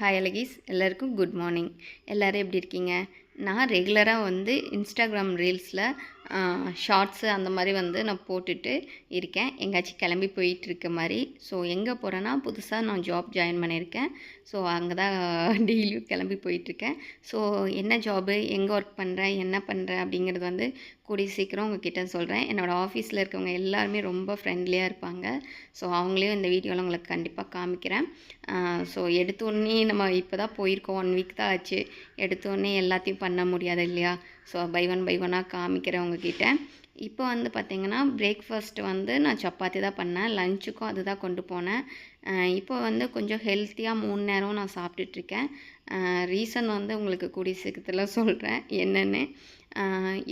Hi அழகிஸ் எல்லாருக்கும் good morning எல்லோரும் எப்படி இருக்கீங்க? நான் ரெகுலராக வந்து இன்ஸ்டாகிராம் ரீல்ஸில் ஷார்ட்ஸு அந்த மாதிரி வந்து நான் போட்டுட்டு இருக்கேன். எங்கேயாச்சும் கிளம்பி போயிட்டு இருக்க மாதிரி. ஸோ எங்கே போகிறேன்னா புதுசாக நான் ஜாப் ஜாயின் பண்ணியிருக்கேன். ஸோ அங்கே தான் டெய்லியும் கிளம்பி போயிட்டுருக்கேன் ஸோ என்ன ஜாபு எங்கே ஒர்க் பண்ணுறேன் என்ன பண்ணுறேன் அப்படிங்கிறது வந்து கூடிய சீக்கிரம் உங்ககிட்ட சொல்கிறேன் என்னோடய ஆஃபீஸில் இருக்கவங்க எல்லாருமே ரொம்ப ஃப்ரெண்ட்லியாக இருப்பாங்க. ஸோ அவங்களையும் இந்த வீடியோவில் உங்களுக்கு கண்டிப்பாக காமிக்கிறேன். ஸோ எடுத்தோடனே நம்ம இப்போ தான் போயிருக்கோம். ஒன் வீக் தான் ஆச்சு. எடுத்தோடனே எல்லாத்தையும் பண்ண பண்ண முடியாது இல்லையா? ஸோ பை ஒன் பை ஒன்னாக காமிக்கிறேன் உங்ககிட்ட இப்போ வந்து பார்த்திங்கன்னா பிரேக்ஃபாஸ்ட் வந்து நான் சப்பாத்தி தான் பண்ணேன். லஞ்சுக்கும் அது தான் கொண்டு போனேன். இப்போ வந்து கொஞ்சம் ஹெல்த்தியாக மூணு நேரம் நான் சாப்பிட்டுட்ருக்கேன் ரீசன் வந்து உங்களுக்கு கூடிய சீக்கிரத்தில் சொல்கிறேன் என்னென்னு?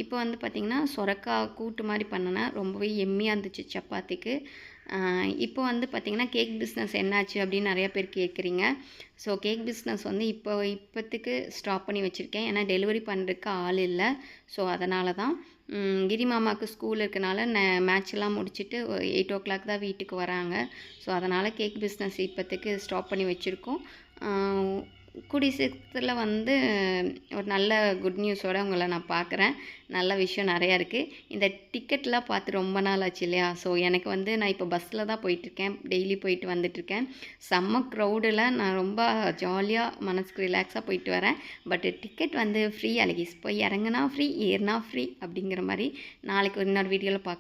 இப்போ வந்து பார்த்திங்கன்னா சொரக்காய் கூட்டு மாதிரி பண்ணினேன் ரொம்பவே எம்மியாக இருந்துச்சு சப்பாத்திக்கு. இப்போ வந்து பார்த்திங்கன்னா கேக் பிஸ்னஸ் என்னாச்சு அப்படின்னு நிறையா பேர் கேட்குறீங்க ஸோ கேக் பிஸ்னஸ் வந்து இப்போ இப்போத்துக்கு ஸ்டாப் பண்ணி வச்சுருக்கேன். ஏன்னா டெலிவரி பண்ணுறதுக்கு ஆள் இல்லை. ஸோ அதனால தான் கிரி மாமாவுக்கு ஸ்கூல் இருக்கனால ந மேட்ச்லாம் முடிச்சுட்டு எயிட் ஓ கிளாக் தான் வீட்டுக்கு வராங்க. ஸோ அதனால் கேக் பிஸ்னஸ் இப்போத்துக்கு ஸ்டாப் பண்ணி வச்சுருக்கோம். கூடிய சீக்கிரத்தில் வந்து ஒரு நல்ல குட் நியூஸோடு உங்களை நான் பார்க்குறேன் நல்ல விஷயம் நிறையா இருக்குது இந்த டிக்கெட்லாம் பார்த்து ரொம்ப நாள் ஆச்சு இல்லையா? ஸோ எனக்கு வந்து நான் இப்போ பஸ்ஸில் தான் போயிட்டுருக்கேன். டெய்லி போயிட்டு வந்துட்டுருக்கேன். செம்ம க்ரௌடில் நான் ரொம்ப ஜாலியாக மனசுக்கு ரிலாக்ஸாக போயிட்டு வரேன். பட் டிக்கெட் வந்து ஃப்ரீ அழகிஸ் போய் இறங்குனா ஃப்ரீ ஏறினா ஃப்ரீ அப்படிங்கிற மாதிரி நாளைக்கு இன்னொரு வீடியோவில் பார்க்கலாம்